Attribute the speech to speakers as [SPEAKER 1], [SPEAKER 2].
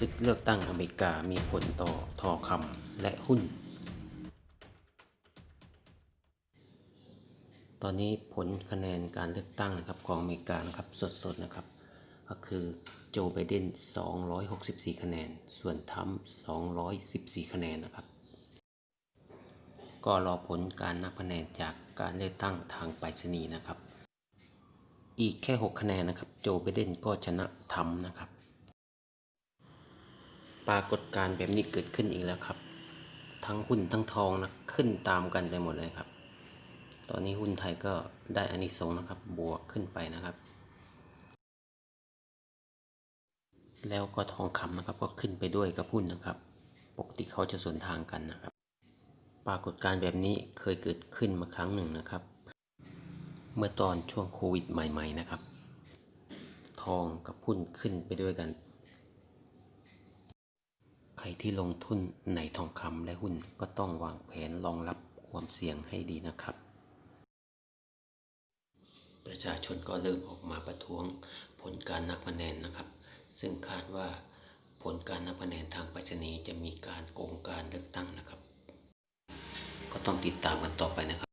[SPEAKER 1] ศึกเลือกตั้งอเมริกามีผลต่อทองคำและหุ้น ตอนนี้ผลคะแนนการเลือกตั้งนะครับของอเมริกานะครับสดๆนะครับ ก็คือโจไบเดน 264 คะแนน ส่วนทรัมป์214 คะแนนนะครับ ก็รอผลการนับคะแนนจากการเลือกตั้งทางไปรษณีย์นะครับ อีกแค่ 6 คะแนนนะครับ โจไบเดนก็ชนะทรัมป์นะครับ ปรากฏการแบบนี้เกิดขึ้นอีกแล้วครับ ทั้งหุ้นทั้งทองนะขึ้นตามกันไปหมดเลยครับ ตอนนี้หุ้นไทยก็ได้อานิสงส์นะครับ บวกขึ้นไปนะครับ แล้วก็ทองคำนะครับก็ขึ้นไปด้วยกับหุ้นนะครับ ปกติเขาจะสวนทางกันนะครับ ปรากฏการแบบนี้เคยเกิดขึ้นมาครั้งหนึ่งนะครับ เมื่อตอนช่วงโควิดใหม่ ๆ นะครับ ทองกับหุ้นขึ้นไปด้วยกัน ใครที่ลงทุนในทองคำและหุ้นก็ต้องวางแผนรองรับความเสี่ยงให้ดีนะครับ ประชาชนก็เริ่มออกมาประท้วงผลการนับคะแนนนะครับ ซึ่งคาดว่าผลการนับคะแนนทางปรษณีจะมีการโกงการเลือกตั้งนะครับ ก็ต้องติดตามกันต่อไปนะครับ